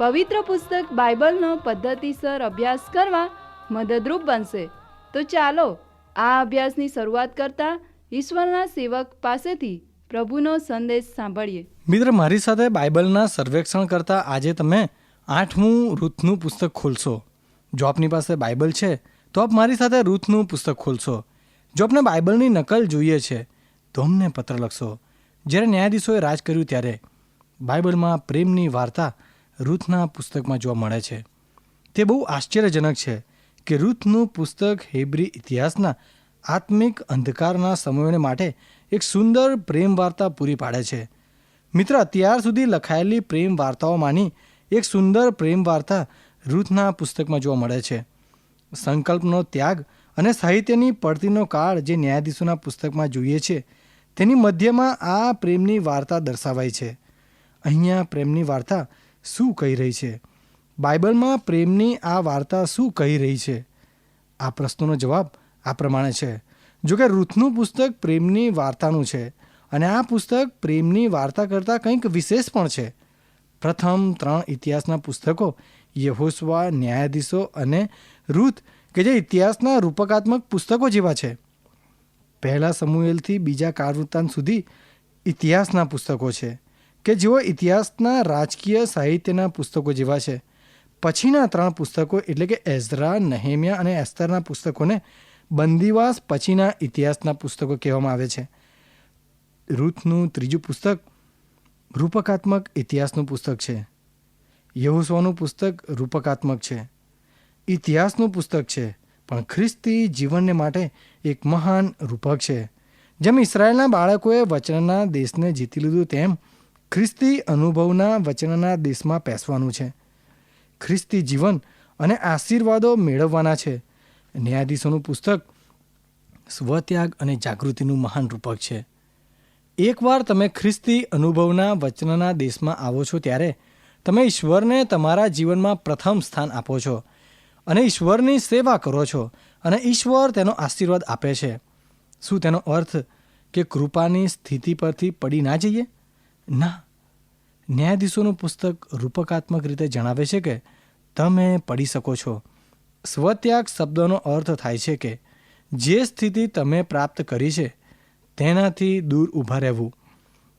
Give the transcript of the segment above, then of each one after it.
પવિત્ર પુસ્તક બાઇબલનો પદ્ધતિસર અભ્યાસ કરવા મદદરૂપ બનશે. તો ચાલો, આ અભ્યાસની શરૂઆત કરતા ઈશ્વરના સેવક પાસેથી પ્રભુનો સંદેશ સાંભળીએ. મિત્ર, મારી સાથે બાઇબલના સર્વેક્ષણ કરતા આજે તમે આઠમું રૂથનું પુસ્તક ખોલશો. જો આપની પાસે બાઇબલ છે, તો આપ મારી સાથે રૂથનું પુસ્તક ખોલશો. જો આપને બાઇબલની નકલ જોઈએ છે, તો અમને પત્ર લખશો. જ્યારે ન્યાયાધીશોએ રાજ કર્યું ત્યારે બાઇબલમાં પ્રેમની વાર્તા રૂથના પુસ્તકમાં જોવા મળે છે. તે બહુ આશ્ચર્યજનક છે કે રૂથનું પુસ્તક હેબ્રી ઇતિહાસના આત્મિક અંધકારના સમયોને માટે એક સુંદર પ્રેમ વાર્તા પૂરી પાડે છે. મિત્ર, અત્યાર સુધી લખાયેલી પ્રેમ વાર્તાઓમાંની એક સુંદર પ્રેમ વાર્તા રૂથના પુસ્તકમાં જોવા મળે છે. સંકલ્પનો ત્યાગ અને સાહિત્યની પડતીનો કાળ જે ન્યાયાધીશોના પુસ્તકમાં જોઈએ છે, તેની મધ્યમાં આ પ્રેમની વાર્તા દર્શાવાઈ છે. અહીંયા પ્રેમની વાર્તા શું કહી રહી છે? બાઇબલમાં પ્રેમની આ વાર્તા શું કહી રહી છે? આ પ્રશ્નોનો જવાબ આ પ્રમાણે છે. જો કે રૂથનું પુસ્તક પ્રેમની વાર્તાનું છે અને આ પુસ્તક પ્રેમની વાર્તા કરતાં કંઈક વિશેષ પણ છે. પ્રથમ ત્રણ ઇતિહાસના પુસ્તકો યહોસ્વા ન્યાયાધીશો અને રૂથ કે જે ઇતિહાસના રૂપકાત્મક પુસ્તકો જેવા છે. પહેલા સમુએલથી બીજા કાળવૃત્તાંત સુધી ઇતિહાસના પુસ્તકો છે. કે જેઓ ઇતિહાસના રાજકીય સાહિત્યના પુસ્તકો જેવા છે. પછીના ત્રણ પુસ્તકો એટલે કે એઝરા, નહેમિયા અને એસ્તરના પુસ્તકોને બંદીવાસ પછીના ઇતિહાસના પુસ્તકો કહેવામાં આવે છે. રૂથનું ત્રીજું પુસ્તક રૂપકાત્મક ઇતિહાસનું પુસ્તક છે. યહોસ્વાનું પુસ્તક રૂપકાત્મક છે. ઇતિહાસનું પુસ્તક છે, પણ ખ્રિસ્તી જીવનને માટે એક મહાન રૂપક છે. જેમ ઇસરાયેલના બાળકોએ વચનના દેશને જીતી લીધું તેમ ખ્રિસ્તી અનુભવના વચનના દેશમાં પેસવાનું છે. ખ્રિસ્તી જીવન અને આશીર્વાદો મેળવવાના છે. ન્યાયાધીશોનું પુસ્તક સ્વત્યાગ અને જાગૃતિનું મહાન રૂપક છે. એકવાર તમે ખ્રિસ્તી અનુભવના વચનના દેશમાં આવો છો ત્યારે તમે ઈશ્વરને તમારા જીવનમાં પ્રથમ સ્થાન આપો છો અને ઈશ્વરની સેવા કરો છો અને ઈશ્વર તેનો આશીર્વાદ આપે છે. શું તેનો અર્થ કે કૃપાની સ્થિતિ પરથી પડી ના જઈએ? ના. ન્યાયાધીશોનું પુસ્તક રૂપકાત્મક રીતે જણાવે છે કે તમે પડી શકો છો. સ્વત્યાગ શબ્દનો અર્થ થાય છે કે જે સ્થિતિ તમે પ્રાપ્ત કરી છે, તેનાથી દૂર ઊભા રહેવું.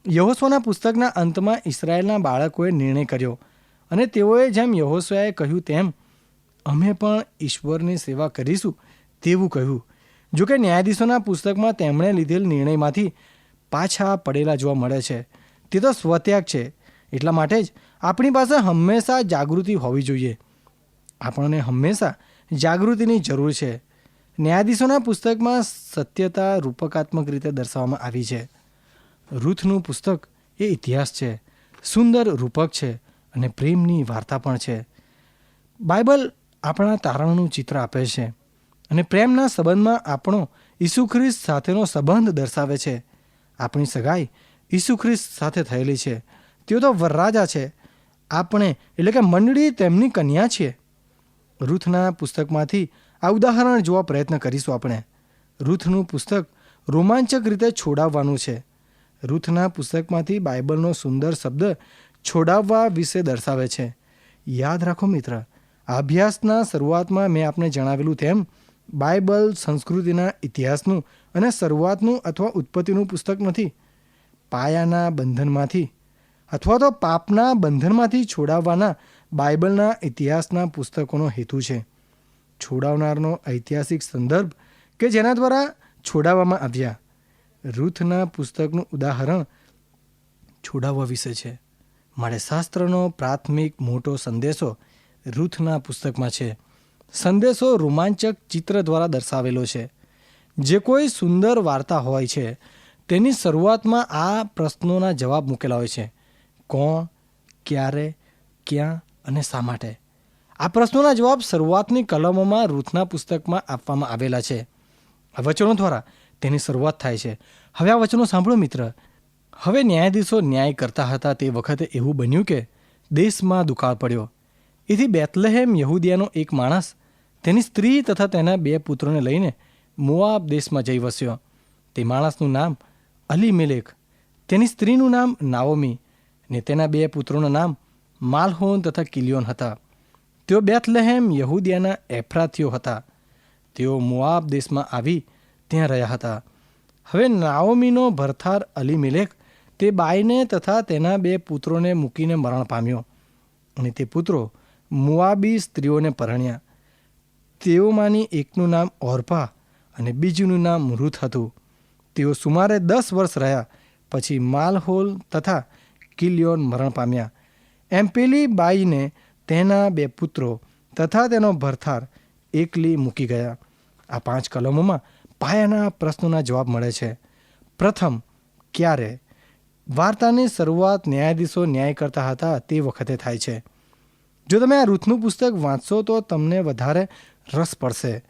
યહોસ્વાના પુસ્તકના અંતમાં ઇસરાયેલના બાળકોએ નિર્ણય કર્યો અને તેઓએ જેમ યહોસ્વાએ કહ્યું તેમ, અમે પણ ઈશ્વરની સેવા કરીશું તેવું કહ્યું. જોકે ન્યાયાધીશોના પુસ્તકમાં તેમણે લીધેલ નિર્ણયમાંથી પાછા પડેલા જોવા મળે છે. તે તો સ્વત્યાગ છે. એટલા માટે જ આપણી પાસે હંમેશા જાગૃતિ હોવી જોઈએ. આપણને હંમેશા જાગૃતિની જરૂર છે. ન્યાયાધીશોના પુસ્તકમાં સત્યતા રૂપકાત્મક રીતે દર્શાવવામાં આવી છે. રૂથનું પુસ્તક એ ઇતિહાસ છે. સુંદર રૂપક છે અને પ્રેમની વાર્તા પણ છે. બાઇબલ આપણા તારણનું ચિત્ર આપે છે અને પ્રેમના સંબંધમાં આપણો ઈસુ ખ્રિસ્ત સાથેનો સંબંધ દર્શાવે છે. આપણી સગાઈ ઈસુ ખ્રિસ્ત સાથે થયેલી છે. તેઓ તો વરરાજા છે. આપણે, એટલે કે મંડળી તેમની કન્યા છીએ. રૂથના પુસ્તકમાંથી આ ઉદાહરણ જોવા પ્રયત્ન કરીશું આપણે. રૂથનું પુસ્તક રોમાંચક રીતે છોડાવવાનું છે. રૂથના પુસ્તકમાંથી બાઇબલનો સુંદર શબ્દ છોડાવવા વિશે દર્શાવે છે. યાદ રાખો મિત્ર, અભ્યાસના શરૂઆતમાં મેં આપને જણાવેલું તેમ, બાઇબલ સંસ્કૃતિના ઇતિહાસનું અને શરૂઆતનું અથવા ઉત્પત્તિનું પુસ્તક નથી. પાયાના બંધનમાંથી અથવા તો પાપના બંધનમાંથી છોડાવવાના બાઇબલના ઇતિહાસના પુસ્તકોનો હેતુ છે. છોડાવનારનો ઐતિહાસિક સંદર્ભ કે જેના દ્વારા છોડાવવામાં આવ્યા. રૂથના પુસ્તકનું ઉદાહરણ છોડાવવા વિશે છે. મારે શાસ્ત્રનો પ્રાથમિક મોટો સંદેશો રૂથના પુસ્તકમાં છે. સંદેશો રોમાંચક ચિત્ર દ્વારા દર્શાવેલો છે. જે કોઈ સુંદર વાર્તા હોય છે તેની શરૂઆતમાં આ પ્રશ્નોના જવાબ મૂકેલા હોય છે. કોણ, ક્યારે, ક્યાં અને શા માટે? આ પ્રશ્નોના જવાબ શરૂઆતની કલમોમાં રૂથના પુસ્તકમાં આપવામાં આવેલા છે. આ વચનો દ્વારા તેની શરૂઆત થાય છે. હવે આ વચનો સાંભળો મિત્ર. હવે ન્યાયાધીશો ન્યાય કરતા હતા તે વખતે એવું બન્યું કે દેશમાં દુકાળ પડ્યો. એથી બેતલેહેમ યહૂદિયાનો એક માણસ તેની સ્ત્રી તથા તેના બે પુત્રોને લઈને મોઆબ દેશમાં જઈ વસ્યો. તે માણસનું નામ અલીમેલેક તેની સ્ત્રીનું નામ નાઓમી ને તેના બે પુત્રોનું નામ માલહોન તથા કિલિયોન હતા. તેઓ બેથલેહેમ યહૂદિયાના એફ્રાથીઓ હતા. તેઓ મુઆબ દેશમાં આવી ત્યાં રહ્યા હતા. હવે નાઓમીનો ભરથાર અલી મિલેખ તે બાઈને તથા તેના બે પુત્રોને મૂકીને મરણ પામ્યો અને તે પુત્રો મુઆબી સ્ત્રીઓને પરણ્યા. તેઓમાંની એકનું નામ ઓરપા અને બીજુંનું નામ મૃત હતું. તેઓ સુમારે દસ વર્ષ રહ્યા પછી માલહોલ તથા કિલિયોન મરણ પામ્યા. એમ પેલી બાઈને તેના બે પુત્રો તથા તેનો ભરથાર એકલી મૂકી ગયા. આ પાંચ કલમોમાં પાયાના પ્રશ્નોના જવાબ મળે છે. પ્રથમ, ક્યારે? વાર્તાની શરૂઆત ન્યાયાધીશો ન્યાય કરતા હતા તે વખતે થાય છે. જો તમે આ રૂથનું પુસ્તક વાંચશો તો તમને વધારે રસ પડશે.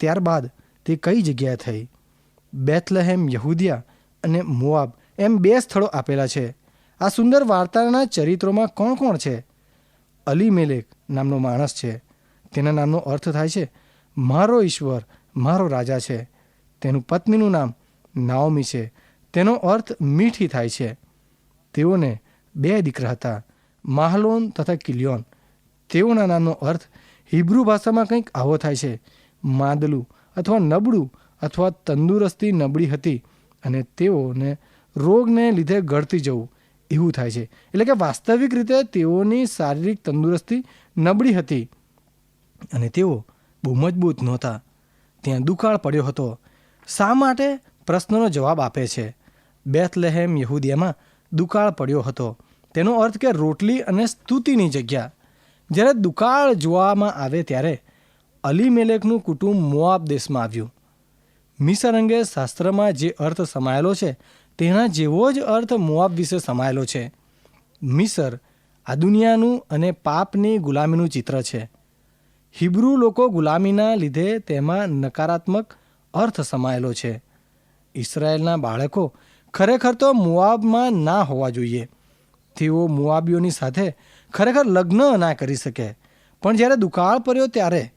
ત્યારબાદ તે કઈ જગ્યાએ થઈ? બેથલહેમ યહુદિયા અને મોઆબ એમ બે સ્થળો આપેલા છે. આ સુંદર વાર્તાના ચરિત્રોમાં કોણ કોણ છે? અલી મેલેક નામનો માણસ છે. તેના નામનો અર્થ થાય છે, મારો ઈશ્વર, મારો રાજા છે. તેનું પત્નીનું નામ નાઓમી છે. તેનો અર્થ મીઠી થાય છે. તેઓને બે દીકરા હતા, માહલોન તથા કિલિયોન. તેઓના નામનો અર્થ હિબ્રુ ભાષામાં કંઈક આવો થાય છે, માદલું અથવા નબળું અથવા તંદુરસ્તી નબળી હતી અને તેઓને રોગને લીધે ઘડતી જવું એવું થાય છે. એટલે કે વાસ્તવિક રીતે તેઓની શારીરિક તંદુરસ્તી નબળી હતી અને તેઓ બહુ મજબૂત નહોતા. ત્યાં દુકાળ પડ્યો હતો. શા માટે? પ્રશ્નનો જવાબ આપે છે. બેથલેહેમ યહૂદિયામાં દુકાળ પડ્યો હતો. તેનો અર્થ કે રોટલી અને સ્તુતિની જગ્યા. જ્યારે દુકાળ જોવામાં આવે ત્યારે અલી મેલેકનું કુટુંબ મોઆબ દેશમાં આવ્યું. મિસર અંગે શાસ્ત્રમાં જે અર્થ સમાયેલો છે, તેના જેવો જ અર્થ મોઆબ વિશે સમાયેલો છે. મિસર આ દુનિયાનું અને પાપની ગુલામીનું ચિત્ર છે. હિબ્રુ લોકો ગુલામીના લીધે તેમાં નકારાત્મક અર્થ સમાયેલો છે. ઇસરાયેલના બાળકો ખરેખર તો મુઆબમાં ના હોવા જોઈએ. તેઓ મુઆબીઓની સાથે ખરેખર લગ્ન ના કરી શકે. પણ જ્યારે દુકાળ પડ્યો ત્યારે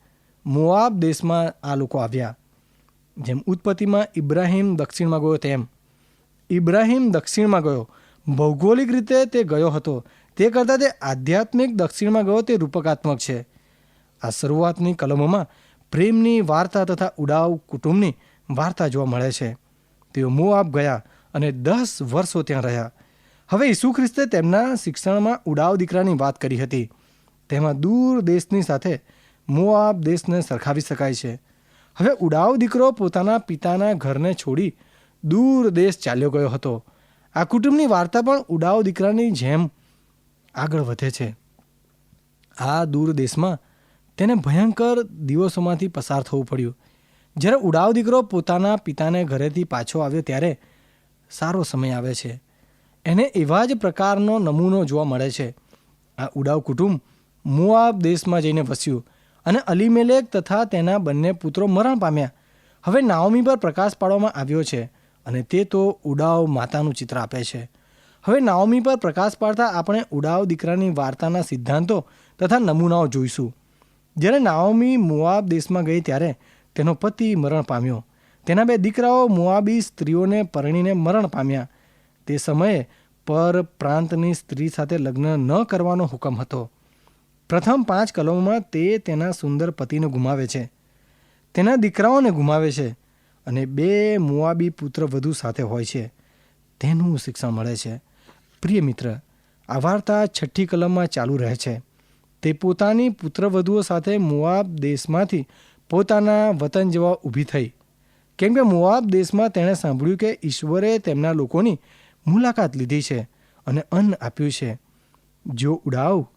મુઆબ દેશમાં આ લોકો આવ્યા. જેમ ઉત્પત્તિમાં ઇબ્રાહિમ દક્ષિણમાં ગયો તેમ. ઇબ્રાહિમ દક્ષિણમાં ગયો. ભૌગોલિક રીતે તે ગયો હતો. તે કરતાં તે આધ્યાત્મિક દક્ષિણમાં ગયો તે રૂપકાત્મક છે. આ શરૂઆતની કલમોમાં પ્રેમની વાર્તા તથા ઉડાવ કુટુંબની વાર્તા જોવા મળે છે. તેઓ મોઆબ ગયા અને દસ વર્ષો ત્યાં રહ્યા. હવે ઈસુ ખ્રિસ્તે તેમના શિક્ષણમાં ઉડાવ દીકરાની વાત કરી હતી. તેમાં દૂર દેશની સાથે મોઆબ દેશને સરખાવી શકાય છે. હવે ઉડાવ દીકરો પોતાના પિતાના ઘરને છોડી દૂર દેશ ચાલ્યો ગયો હતો. આ કુટુંબની વાર્તા પણ ઉડાવ દીકરાની જેમ આગળ વધે છે. આ દૂર દેશમાં તેને ભયંકર દિવસોમાંથી પસાર થવું પડ્યું. જ્યારે ઉડાવ દીકરો પોતાના પિતાને ઘરેથી પાછો આવ્યો ત્યારે સારો સમય આવે છે. એને એવા જ પ્રકારનો નમૂનો જોવા મળે છે. આ ઉડાવ કુટુંબ મુઆબ દેશમાં જઈને વસ્યું. અને અલીમેલેક તથા તેના બંને પુત્રો મરણ પામ્યા. હવે નાઓમી પર પ્રકાશ પાડવામાં આવ્યો છે અને તે તો ઉડાવ માતાનું ચિત્ર આપે છે. હવે નાઓમી પર પ્રકાશ પાડતા આપણે ઉડાવ દીકરાની વાર્તાના સિદ્ધાંતો તથા નમૂનાઓ જોઈશું. જ્યારે નાઓમી મુઆબ દેશમાં ગઈ ત્યારે તેનો પતિ મરણ પામ્યો. તેના બે દીકરાઓ મુઆબી સ્ત્રીઓને પરણીને મરણ પામ્યા. તે સમયે પર પ્રાંતની સ્ત્રી સાથે લગ્ન ન કરવાનો હુકમ હતો. પ્રથમ પાંચ કલમોમાં તે તેના સુંદર પતિને ગુમાવે છે. તેના દીકરાઓને ગુમાવે છે અને બે મુઆબી પુત્ર વધુ સાથે હોય છે. તેનું શિક્ષણ મળે છે. પ્રિય મિત્ર, આ વાર્તા છઠ્ઠી કલમમાં ચાલુ રહે છે. તે પોતાની પુત્રવધુઓ સાથે મુઆબ દેશમાંથી પોતાના વતન જવા ઊભી થઈ. કેમ કે મુઆબ દેશમાં તેણે સાંભળ્યું કે ઈશ્વરે તેમના લોકોની મુલાકાત લીધી છે અને અન્ન આપ્યું છે. જો ઉડાવ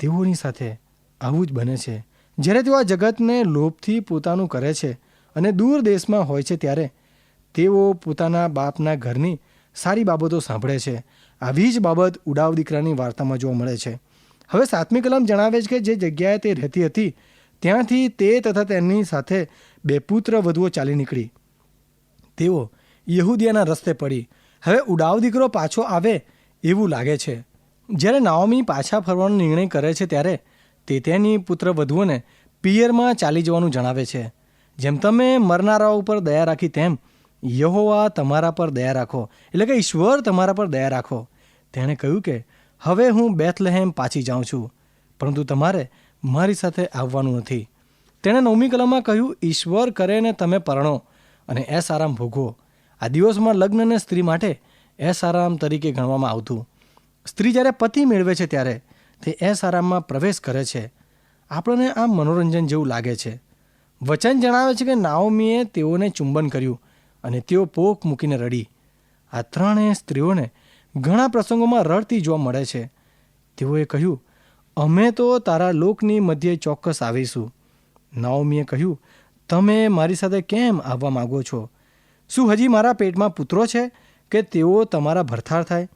તેઓની સાથે આવું જ બને છે. જ્યારે તેઓ આ જગતને લોભથી પોતાનું કરે છે અને દૂર દેશમાં હોય છે ત્યારે તેઓ પોતાના બાપના ઘરની સારી બાબતો સાંભળે છે. આવી જ બાબત ઉડાવ દીકરાની વાર્તામાં જોવા મળે છે. હવે સાતમી કલમ જણાવે છે કે જે જગ્યાએ તે રહેતી હતી, ત્યાંથી તે તથા તેની સાથે બે પુત્ર વધુઓ ચાલી નીકળી. તેઓ યહૂદિયાના રસ્તે પડી. હવે ઉડાવ દીકરો પાછો આવે એવું લાગે છે. જ્યારે નાઓમી પાછા ફરવાનો નિર્ણય કરે છે ત્યારે તે તેની પુત્ર વધુઓને પિયરમાં ચાલી જવાનું જણાવે છે. જેમ તમે મરનારાઓ ઉપર દયા રાખી તેમ યહોવા તમારા પર દયા રાખો. એટલે કે ઈશ્વર તમારા પર દયા રાખો. તેણે કહ્યું કે, હવે હું બેથલહેમ પાછી જાઉં છું, પરંતુ તમારે મારી સાથે આવવાનું નથી. તેણે નવમી કલમમાં કહ્યું, ઈશ્વર કરે ને તમે પરણો અને એસ આરામ ભોગવો. આ દિવસમાં લગ્નને સ્ત્રી માટે એસ આરામ તરીકે ગણવામાં આવતું. સ્ત્રી જ્યારે પતિ મેળવે છે ત્યારે તે એસ આરામમાં પ્રવેશ કરે છે. આપણને આ મનોરંજન જેવું લાગે છે. વચન જણાવે છે કે નાઓમીએ તેઓને ચુંબન કર્યું અને તેઓ પોક મૂકીને રડી. આ ત્રણેય સ્ત્રીઓને ઘણા પ્રસંગોમાં રડતી જોવા મળે છે. તેઓએ કહ્યું, અમે તો તારા લોકની મધ્યે ચોક્કસ આવીશું. નાઓમીએ કહ્યું, તમે મારી સાથે કેમ આવવા માગો છો? શું હજી મારા પેટમાં પુત્રો છે કે તેઓ તમારા ભરથાર થાય?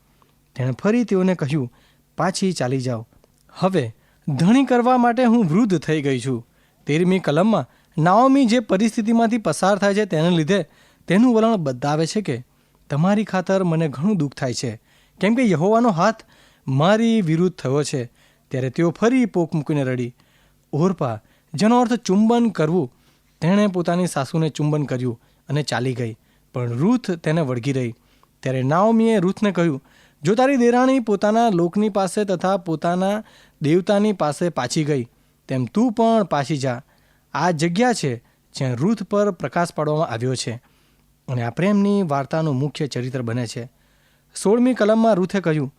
તેણે ફરી તેઓને કહ્યું, પાછી ચાલી જાઓ. હવે ધણી કરવા માટે હું વૃદ્ધ થઈ ગઈ છું. તેરમી કલમમાં નાઓમી જે પરિસ્થિતિમાંથી પસાર થાય છે તેને લીધે તેનું વલણ બતાવે છે કે તમારી ખાતર મને ઘણું દુઃખ થાય છે. કેમ કે યહોવાનો હાથ મારી વિરુદ્ધ થયો છે. ત્યારે તેઓ ફરી પોક મૂકીને રડી. ઓરપા, જેનો અર્થ ચુંબન કરવું, તેણે પોતાની સાસુને ચુંબન કર્યું અને ચાલી ગઈ. પણ રૂથ તેને વળગી રહી. ત્યારે નાઓમીએ રૂથને કહ્યું જો તારી દેરાણી પોતાના લોકની પાસે તથા પોતાના દેવતાની પાસે પાછી ગઈ, તેમ તું પણ પાછી જા. આ જગ્યા છે જ્યાં રૂથ પર પ્રકાશ પાડવામાં આવ્યો છે અને આ પ્રેમની વાર્તાનું મુખ્ય ચરિત્ર બને છે. સોળમી કલમમાં રૂથે કહ્યું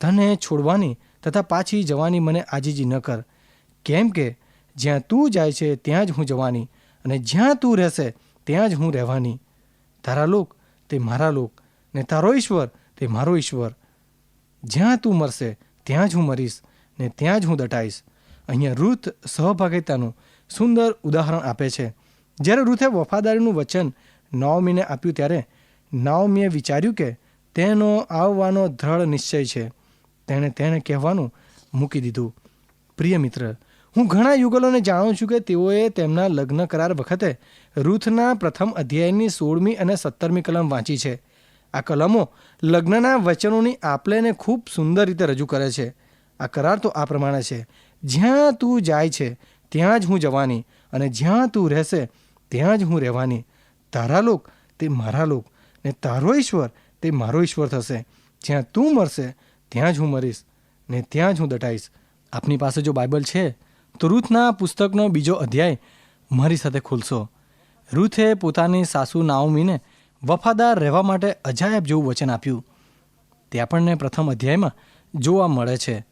તને છોડવાની તથા પાછી જવાની મને આજીજી ન કર. કેમ કે જ્યાં તું જાય છે ત્યાં જ હું જવાની અને જ્યાં તું રહેશે ત્યાં જ હું રહેવાની. તારા લોક તે મારા લોક ને તારો ઈશ્વર તે મારો ઈશ્વર. જ્યાં તું મરશે, ત્યાં જ હું મરીશ ને ત્યાં જ હું દટાઈશ. અહીંયા રૂથ સહભાગિતાનું સુંદર ઉદાહરણ આપે છે. જ્યારે રૂથે વફાદારીનું વચન નાઓમીને આપ્યું ત્યારે નાઓમીએ વિચાર્યું કે તેનો આવવાનો દ્રઢ નિશ્ચય છે. તેણે તેણે કહેવાનું મૂકી દીધું. પ્રિય મિત્ર, હું ઘણા યુગલોને જાણું છું કે તેઓએ તેમના લગ્ન કરાર વખતે રૂથના પ્રથમ અધ્યાયની સોળમી અને સત્તરમી કલમ વાંચી છે. આ કલમો લગ્નના વચનોની આપલેને ખૂબ સુંદર રીતે રજૂ કરે છે. આ કરાર તો આ પ્રમાણે છે. જ્યાં તું જાય છે, ત્યાં જ હું જવાની અને જ્યાં તું રહેશે, ત્યાં જ હું રહેવાની. તારા લોક તે મારા લોક ને તારો ઈશ્વર તે મારો ઈશ્વર થશે. જ્યાં તું મરશે, ત્યાં જ હું મરીશ ને ત્યાં જ હું દટાઈશ. આપની પાસે જો બાઇબલ છે, તો રૂથના પુસ્તકનો બીજો અધ્યાય મારી સાથે ખુલશો. રૂથે પોતાની સાસુ નાઓમીને વફાદાર રહેવા માટે અજાયબ જેવું વચન આપ્યું. તે આપણને પ્રથમ અધ્યાયમાં જોવા મળે છે.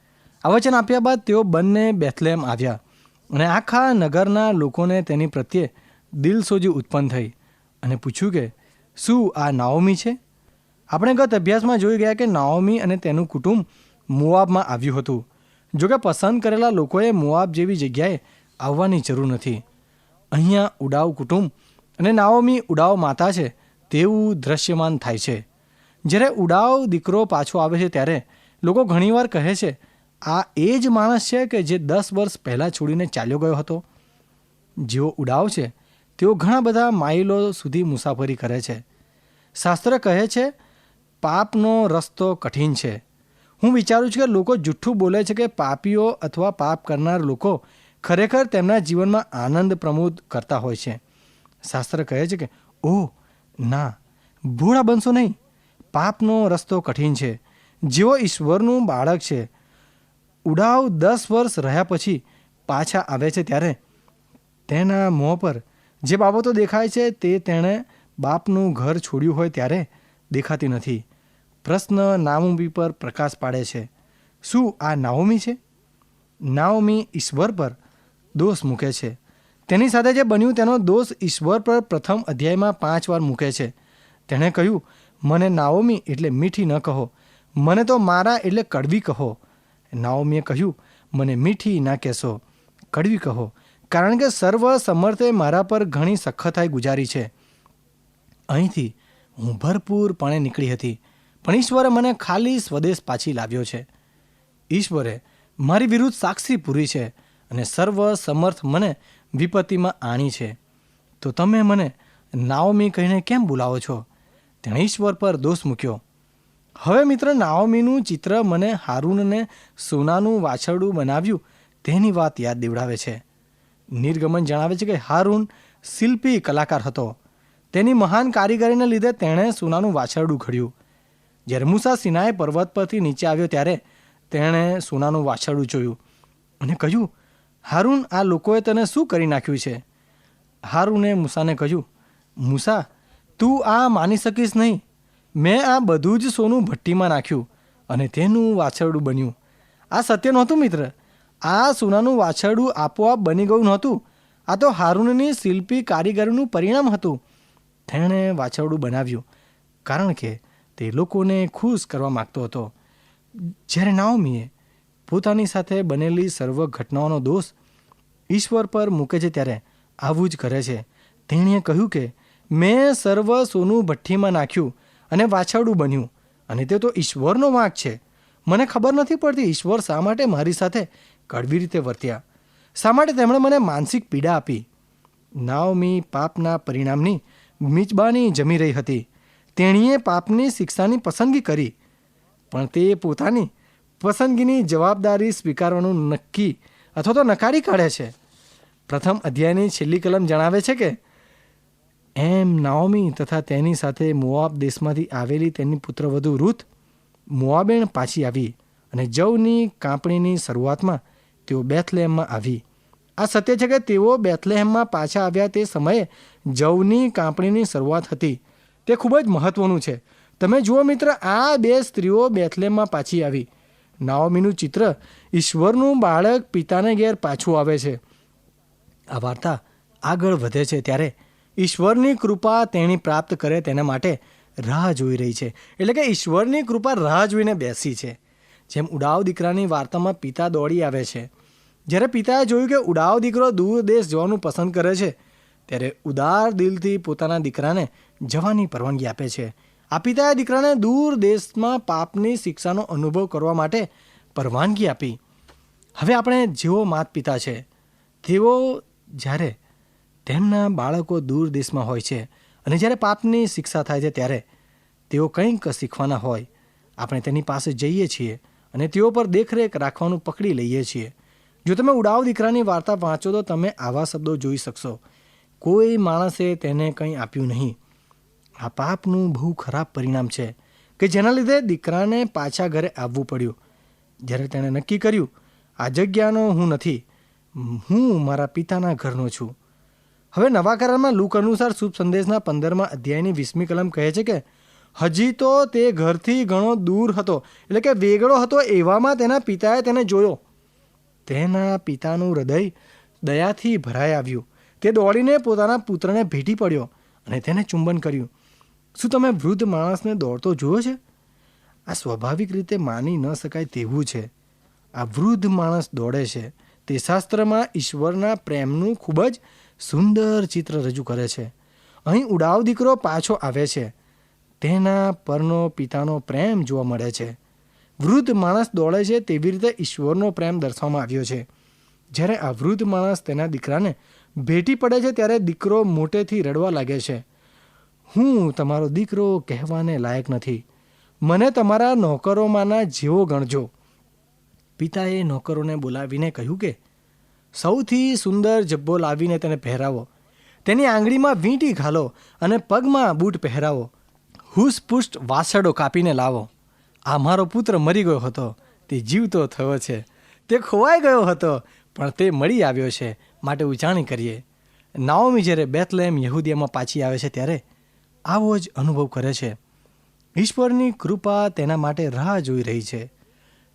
આ વચન આપ્યા બાદ તેઓ બંને બેથલેમ આવ્યા અને આખા નગરના લોકોને તેની પ્રત્યે દિલસોજી ઉત્પન્ન થઈ અને પૂછ્યું કે, શું આ નાઓમી છે? આપણે ગત અભ્યાસમાં જોઈ ગયા કે નાઓમી અને તેનું કુટુંબ મુઆબમાં આવ્યું હતું. જોકે પસંદ કરેલા લોકોએ મુઆબ જેવી જગ્યાએ આવવાની જરૂર નથી. અહીંયા ઉડાવ કુટુંબ અને નાઓમી ઉડાવ માતા છે. તેવું દ્રશ્યમાન થાય છે. જ્યારે ઉડાવ દીકરો પાછો આવે છે ત્યારે લોકો ઘણીવાર કહે છે, આ એ જ માણસ છે કે જે દસ વર્ષ પહેલાં છોડીને ચાલ્યો ગયો હતો. જેઓ ઉડાવ છે, તેઓ ઘણા બધા માઇલો સુધી મુસાફરી કરે છે. શાસ્ત્ર કહે છે, પાપનો રસ્તો કઠિન છે. હું વિચારું છું કે લોકો જુઠ્ઠું બોલે છે કે પાપીઓ અથવા પાપ કરનાર લોકો ખરેખર તેમના જીવનમાં આનંદ પ્રમોદ કરતા હોય છે. શાસ્ત્ર કહે છે કે, ઓહ ના, ભૂળા બનશો નહીં. પાપનો રસ્તો કઠિન છે. જેઓ ઈશ્વરનું બાળક છે, ઉડાવ દસ વર્ષ રહ્યા પછી પાછા આવે છે ત્યારે તેના મોં પર જે બાબતો દેખાય છે તે તેણે બાપનું ઘર છોડ્યું હોય ત્યારે દેખાતી નથી. પ્રશ્ન નાઓમી પર પ્રકાશ પાડે છે. શું આ નાઓમી છે? નાઓમી ઈશ્વર પર દોષ મૂકે છે. તેની સાથે જે બન્યું તેનો દોષ ઈશ્વર પર પ્રથમ અધ્યાયમાં પાંચ વાર મૂકે છે. તેણે કહ્યું, મને નાઓમી એટલે મીઠી ન કહો. મને તો મારા એટલે કડવી કહો. નાઓમીએ કહ્યું, મને મીઠી ના કહેશો. કડવી કહો. કારણ કે સર્વ સમર્થે મારા પર ઘણી સખતાઈ ગુજારી છે. અહીંથી હું ભરપૂરપણે નીકળી હતી, પણ ઈશ્વરે મને ખાલી સ્વદેશ પાછી લાવ્યો છે. ઈશ્વરે મારી વિરુદ્ધ સાક્ષી પૂરી છે અને સર્વ સમર્થ મને વિપત્તિમાં આણી છે. તો તમે મને નાઓમી કહીને કેમ બોલાવો છો? તેણે ઈશ્વર પર દોષ મૂક્યો. હવે મિત્ર, નાઓમીનું ચિત્ર મને હારૂનને સોનાનું વાછરડું બનાવ્યું તેની વાત યાદ દેવડાવે છે. નિર્ગમન જણાવે છે કે હારૂન શિલ્પી કલાકાર હતો. તેની મહાન કારીગરીને લીધે તેણે સોનાનું વાછરડું ઘડ્યું. જ્યારે મૂસા સિનાએ પર્વત પરથી નીચે આવ્યો ત્યારે તેણે સોનાનું વાછરડું જોયું અને કહ્યું હારૂન આ લોકોએ તને શું કરી નાખ્યું છે? હારૂને મૂસાને કહ્યું, મૂસા, તું આ માની શકીશ નહીં. મેં આ બધું જ સોનું ભઠ્ઠીમાં નાખ્યું અને તેનું વાછરડું બન્યું. આ સત્ય નહોતું, મિત્ર. આ સોનાનું વાછરડું આપોઆપ બની ગયું નહોતું. આ તો હારૂનની શિલ્પી કારીગરીનું પરિણામ હતું. તેણે વાછરડું બનાવ્યું, કારણ કે તે લોકોને ખુશ કરવા માગતો હતો. જ્યારે નાઓમીએ પોતાની સાથે બનેલી સર્વ ઘટનાઓનો દોષ ઈશ્વર પર મૂકે છે ત્યારે આવું જ કરે છે. તેણીએ કહ્યું કે, મેં સર્વ સોનું ભઠ્ઠીમાં નાખ્યું અને વાછરડું બન્યું અને તે તો ઈશ્વરનો વાંક છે. મને ખબર નથી પડતી ઈશ્વર શા માટે મારી સાથે કડવી રીતે વર્ત્યા. શા માટે તેમણે મને માનસિક પીડા આપી? નાઓમી પાપના પરિણામની મિજબાની જમી રહી હતી. તેણીએ પાપની શિક્ષાની પસંદગી કરી, પણ તે પોતાની પસંદગીની જવાબદારી સ્વીકારવાનું નક્કી અથવા તો નકારી કાઢે છે. પ્રથમ અધ્યાયની છેલ્લી કલમ જણાવે છે કે, એમ નાઓમી તથા તેની સાથે મોઆબ દેશમાંથી આવેલી તેની પુત્રવધુ રૂથ મોઆબેણ પાછી આવી અને જવની કાપણીની શરૂઆતમાં તેઓ બેથલેહમમાં આવી. આ સત્ય છે કે તેઓ બેથલેહમમાં પાછા આવ્યા તે સમયે જવની કાપણીની શરૂઆત હતી. તે ખૂબ જ મહત્વનું છે. તમે જુઓ મિત્ર, આ બે સ્ત્રીઓ બેથલેહમમાં પાછી આવી. નાઓમીનું ચિત્ર ઈશ્વરનું બાળક પિતાને ઘેર પાછું આવે છે. આ વાર્તા આગળ વધે છે ત્યારે ઈશ્વરની કૃપા તેણી પ્રાપ્ત કરે તેના માટે રાહ જોઈ રહી છે. એટલે કે ઈશ્વરની કૃપા રાહ જોઈને બેસી છે. જેમ ઉડાવ દીકરાની વાર્તામાં પિતા દોડી આવે છે. જ્યારે પિતાએ જોયું કે ઉડાવ દીકરો દૂર દેશ જવાનું પસંદ કરે છે, ત્યારે ઉદાર દિલથી પોતાના દીકરાને જવાની પરવાનગી આપે છે. આ પિતાએ દીકરાને દૂર દેશમાં પાપની શિક્ષાનો અનુભવ કરવા માટે પરવાનગી આપી. હવે આપણે જેઓ માત પિતા છે, તેઓ જ્યારે તેમના બાળકો દૂર દેશમાં હોય છે અને જ્યારે પાપની શિક્ષા થાય છે ત્યારે તેઓ કંઈક શીખવાના હોય, આપણે તેની પાસે જઈએ છીએ અને તેઓ પર દેખરેખ રાખવાનું પકડી લઈએ છીએ. જો તમે ઉડાવ દીકરાની વાર્તા વાંચો તો તમે આવા શબ્દો જોઈ શકશો. કોઈ માણસે તેને કંઈ આપ્યું નહીં. આ પાપનું બહુ ખરાબ પરિણામ છે કે જેના લીધે દીકરાને પાછા ઘરે આવવું પડ્યું. જ્યારે તેણે નક્કી કર્યું, આ જગ્યાનો હું નથી, હું મારા પિતાના ઘરનો છું. હવે નવા કરારમાં લુક અનુસાર શુભ સંદેશના પંદરમાં અધ્યાયની વીસમી કલમ કહે છે કે, હજી તો તે ઘરથી ઘણો દૂર હતો, એટલે કે વેગળો હતો એવામાં તેના પિતાએ તેને જોયો. તેના પિતાનું હૃદય દયાથી ભરાઈ આવ્યું. તે દોડીને પોતાના પુત્રને ભેટી પડ્યો અને તેને ચુંબન કર્યું. શું તમે વૃદ્ધ માણસને દોડતો જોયો છે? આ સ્વાભાવિક રીતે માની ન શકાય તેવું છે. આ વૃદ્ધ માણસ દોડે છે. તે શાસ્ત્રમાં ઈશ્વરના પ્રેમનું ખૂબ જ સુંદર ચિત્ર રજૂ કરે છે. અહીં ઉડાવ દીકરો પાછો આવે છે. તેના પરનો પિતાનો પ્રેમ જોવા મળે છે. વૃદ્ધ માણસ દોડે છે તેવી રીતે ઈશ્વરનો પ્રેમ દર્શાવવામાં આવ્યો છે. જ્યારે આ વૃદ્ધ માણસ તેના દીકરાને ભેટી પડે છે ત્યારે દીકરો મોટેથી રડવા લાગે છે. હું તમારો દીકરો કહેવાને લાયક નથી. મને તમારા નોકરોમાંના જેવો ગણજો. પિતાએ નોકરોને બોલાવીને કહ્યું કે, સૌથી સુંદર જબ્બો લાવીને તેને પહેરાવો. તેની આંગળીમાં વીંટી ઘાલો અને પગમાં બૂટ પહેરાવો. હુસપુષ્ટ વાસડો કાપીને લાવો. આ મારો પુત્ર મરી ગયો હતો. તે જીવતો થયો છે. તે ખોવાઈ ગયો હતો, પણ તે મળી આવ્યો છે. માટે ઉજાણી કરીએ. નાઓમી જ્યારે બેથલેમ યહૂદિયામાં પાછી આવે છે ત્યારે આવો જ અનુભવ કરે છે. ઈશ્વરની કૃપા તેના માટે રાહ જોઈ રહી છે.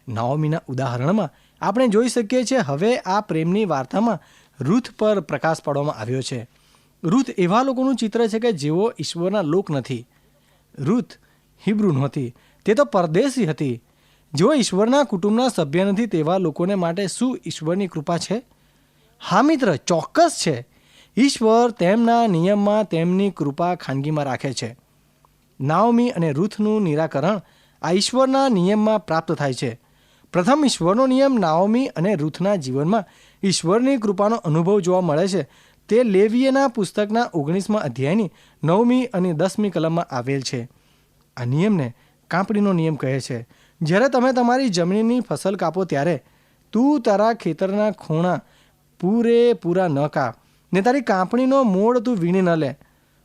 નાઓમીના ઉદાહરણમાં આપણે જોઈ શકીએ છીએ હવે આ પ્રેમની વાર્તામાં રૂથ પર પ્રકાશ પાડવામાં આવ્યો છે. રૂથ એવા લોકોનું ચિત્ર છે કે જેઓ ઈશ્વરના લોક નથી. રૂથ હિબ્રુ નહોતી, તે તો પરદેશી હતી. જેઓ ઈશ્વરના કુટુંબના સભ્ય નથી તેવા લોકોને માટે શું ઈશ્વરની કૃપા છે? હા મિત્ર, ચોક્કસ છે. ઈશ્વર તેમના નિયમમાં તેમની કૃપા ખાનગીમાં રાખે છે. નાઓમી અને રૂથનું નિરાકરણ આ ઈશ્વરના નિયમમાં પ્રાપ્ત થાય છે. પ્રથમ ઈશ્વરનો નિયમ નાઓમી અને રૂથના જીવનમાં ઈશ્વરની કૃપાનો અનુભવ જોવા મળે છે. તે લેવીયના પુસ્તકના ઓગણીસમાં અધ્યાયની નવમી અને દસમી કલમમાં આવેલ છે. આ નિયમને કાંપણીનો નિયમ કહે છે. જ્યારે તમે તમારી જમીનની ફસલ કાપો ત્યારે તું તારા ખેતરના ખૂણા પૂરેપૂરા ન કાપ ને તારી કાપણીનો મોડ તું વીણી ન લે.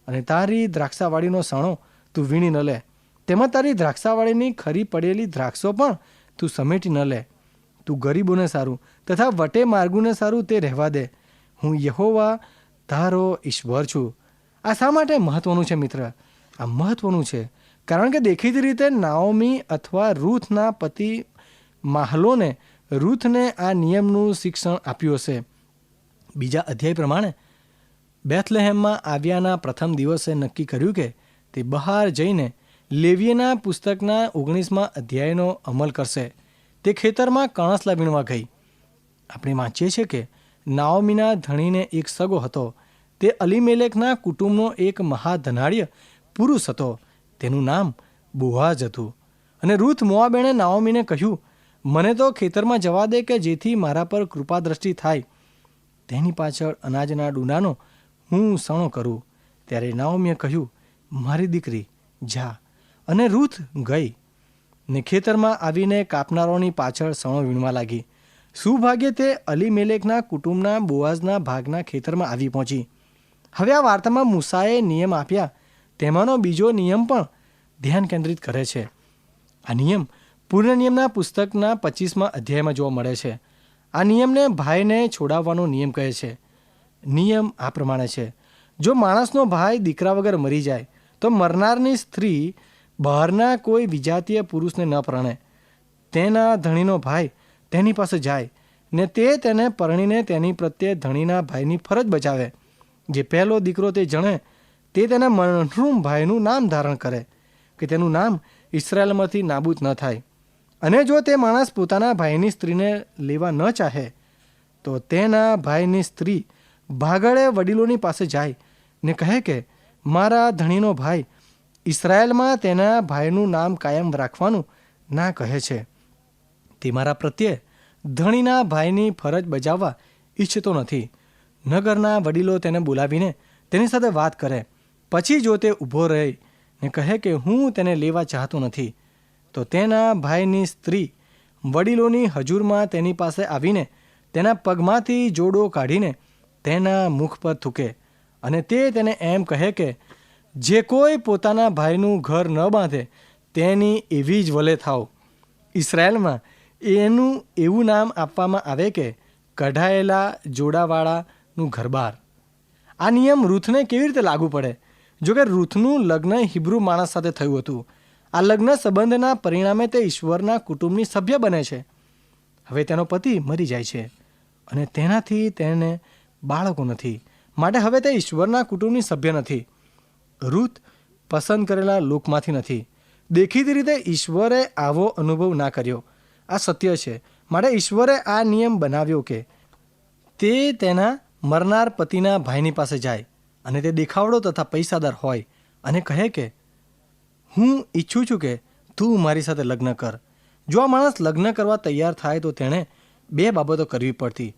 અને તારી દ્રાક્ષાવાળીનો સણો તું વીણી ન લે. તેમાં તારી દ્રાક્ષાવાળીની ખરી પડેલી દ્રાક્ષો પણ તું સમેટી ન લે. તું ગરીબોને સારું તથા વટે માર્ગુને સારું તે રહેવા દે. હું યહોવા તારો ઈશ્વર છું. આ શા માટે મહત્વનું છે મિત્ર? આ મહત્વનું છે કારણ કે દેખીતી રીતે નાઓમી અથવા રૂથના પતિ માહલોને રૂથને આ નિયમનું શિક્ષણ આપ્યું હશે. બીજા અધ્યાય પ્રમાણે, બેથલેહેમમાં આવ્યાના પ્રથમ દિવસે નક્કી કર્યું કે તે બહાર જઈને લેવીયના પુસ્તકના ઓગણીસમાં અધ્યાયનો અમલ કરશે. તે ખેતરમાં કણસલા વીણવા ગઈ. આપણે વાંચીએ છીએ કે નાઓમીના ધણીને એક સગો હતો. તે અલીમેલેકના કુટુંબનો એક મહાધનાળ્ય પુરુષ હતો. તેનું નામ બુહાજ હતું. અને રૂથ મોઆબેણે નાઓમીને કહ્યું, મને તો ખેતરમાં જવા દે કે જેથી મારા પર કૃપા દ્રષ્ટિ થાય. તેની પાછળ અનાજના ડૂનાનો હું સણો કરું. ત્યારે નાઓમીએ કહ્યું, મારી દીકરી, જા. અને રૂથ ગઈ ને ખેતરમાં આવીને કાપનારોની પાછળ સણો વીણવા લાગી. સુભાગ્યે તે અલીમેલેકના કુટુંબના બોઆઝના ભાગના ખેતરમાં આવી પહોંચી. હવે આ વાર્તામાં મૂસાએ નિયમ આપ્યા. તેમાંનો બીજો નિયમ પણ ધ્યાન કેન્દ્રિત કરે છે. આ નિયમ પૂર્ણ નિયમના પુસ્તકના પચીસમાં અધ્યાયમાં જોવા મળે છે. આ નિયમને ભાઈને છોડાવવાનો નિયમ કહે છે. નિયમ આ પ્રમાણે છે. જો માણસનો ભાઈ દીકરા વગર મરી જાય, તો મરનારની સ્ત્રી બહારના કોઈ વિજાતીય પુરુષને ન પરણે. તેના ધણીનો ભાઈ તેની પાસે જાય ને તે તેને પરણીને તેની પ્રત્યે ધણીના ભાઈની ફરજ બજાવે. જે પહેલો દીકરો તે જણે, તે તેના મરહૂમ ભાઈનું નામ ધારણ કરે કે તેનું નામ ઇસરાયલમાંથી નાબૂદ ન થાય. અને જો તે માણસ પોતાના ભાઈની સ્ત્રીને લેવા ન ચાહે, તો તેના ભાઈની સ્ત્રી ભાગળે વડીલોની પાસે જાય ને કહે કે, મારા ધણીનો ભાઈ ઇસરાયલમાં તેના ભાઈનું નામ કાયમ રાખવાનું ના કહે છે. તે મારા પ્રત્યે ધણીના ભાઈની ફરજ બજાવવા ઈચ્છતો નથી. નગરના વડીલો તેને બોલાવીને તેની સાથે વાત કરે. પછી જો તે ઊભો રહે ને કહે કે, હું તેને લેવા ચાહતો નથી તો તેના ભાઈની સ્ત્રી વડીલોની હજુરમાં તેની પાસે આવીને તેના પગમાંથી જોડો કાઢીને તેના મુખ પર થૂકે અને તે તેને એમ કહે કે, જે કોઈ પોતાના ભાઈનું ઘર ન બાંધે, તેની એવી જ વલે થાવ. ઇસરાયલમાં એનું એવું નામ આપવામાં આવે કે, કઢાયેલા જોડાવાળાનું ઘરબાર. આ નિયમ રૂથને કેવી રીતે લાગુ પડે? જો કે રૂથનું લગ્ન હિબ્રુ માણસ સાથે થયું હતું. આ લગ્ન સંબંધના પરિણામે તે ઈશ્વરના કુટુંબની સભ્ય બને છે. હવે તેનો પતિ મરી જાય છે અને તેનાથી તેને બાળકો નથી. માટે હવે તે ઈશ્વરના કુટુંબની સભ્ય નથી. રૂથ પસંદ કરેલા લોકમાંથી નથી. દેખીતી રીતે ઈશ્વરે આવો અનુભવ ના કર્યો. આ સત્ય છે. માટે ઈશ્વરે આ નિયમ બનાવ્યો કે તે તેના મરનાર પતિના ભાઈની પાસે જાય અને તે દેખાવડો તથા પૈસાદાર હોય અને કહે કે હું ઈચ્છું છું કે તું મારી સાથે લગ્ન કર. જો આ માણસ લગ્ન કરવા તૈયાર થાય તો તેણે બે બાબતો કરવી પડતી.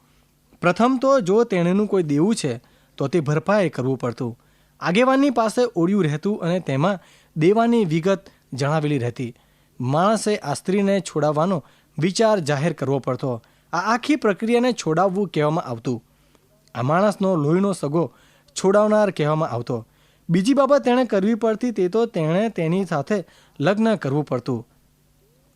પ્રથમ તો જો તેણેનું કોઈ દેવું છે, તો તે ભરપાઈ કરવું પડતું. આગેવાનની પાસે ઓળિયું રહેતું અને તેમાં દેવાની વિગત જણાવેલી રહેતી. માણસે આ સ્ત્રીને છોડાવવાનો વિચાર જાહેર કરવો પડતો. આ આખી પ્રક્રિયાને છોડાવવું કહેવામાં આવતું. આ માણસનો લોહીનો સગો છોડાવનાર કહેવામાં આવતો. બીજી બાબત તેણે કરવી પડતી તે તો તેણે તેની સાથે લગ્ન કરવું પડતું.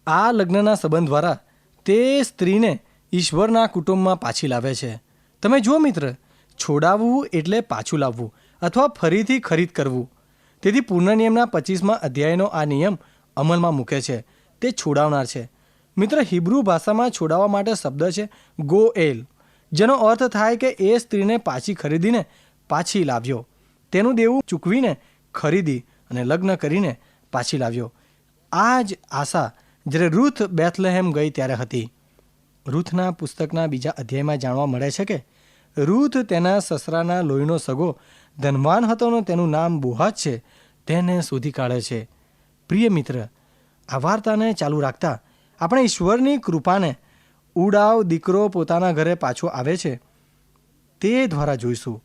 આ લગ્નના સંબંધ દ્વારા તે સ્ત્રીને ઈશ્વરના કુટુંબમાં પાછી લાવે છે. તમે જુઓ મિત્ર, છોડાવવું એટલે પાછું લાવવું અથવા ફરીથી ખરીદ કરવું. તેથી પૂર્ણ નિયમના પચીસમાં અધ્યાયનો આ નિયમ અમલમાં મૂકે છે. તે છોડાવનાર છે. મિત્ર, હિબ્રુ ભાષામાં છોડાવવા માટે શબ્દ છે ગો એલ જેનો અર્થ થાય કે એ સ્ત્રીને પાછી ખરીદીને પાછી લાવ્યો. તેનું દેવું ચૂકવીને ખરીદી અને લગ્ન કરીને પાછી લાવ્યો. આ જ આશા જ્યારે રૂથ બેથલેહેમ ગઈ ત્યારે હતી. રૂથના પુસ્તકના બીજા અધ્યાયમાં જાણવા મળે છે કે રૂથ તેના સસરાના લોહીનો સગો ધનવાન હતો ને તેનું નામ બોહાજ છે, તેને શોધી કાઢે છે. પ્રિય મિત્ર, આ વાર્તાને ચાલુ રાખતા આપણે ઈશ્વરની કૃપાને ઉડાવ દીકરો પોતાના ઘરે પાછો આવે છે તે દ્વારા જોઈશું.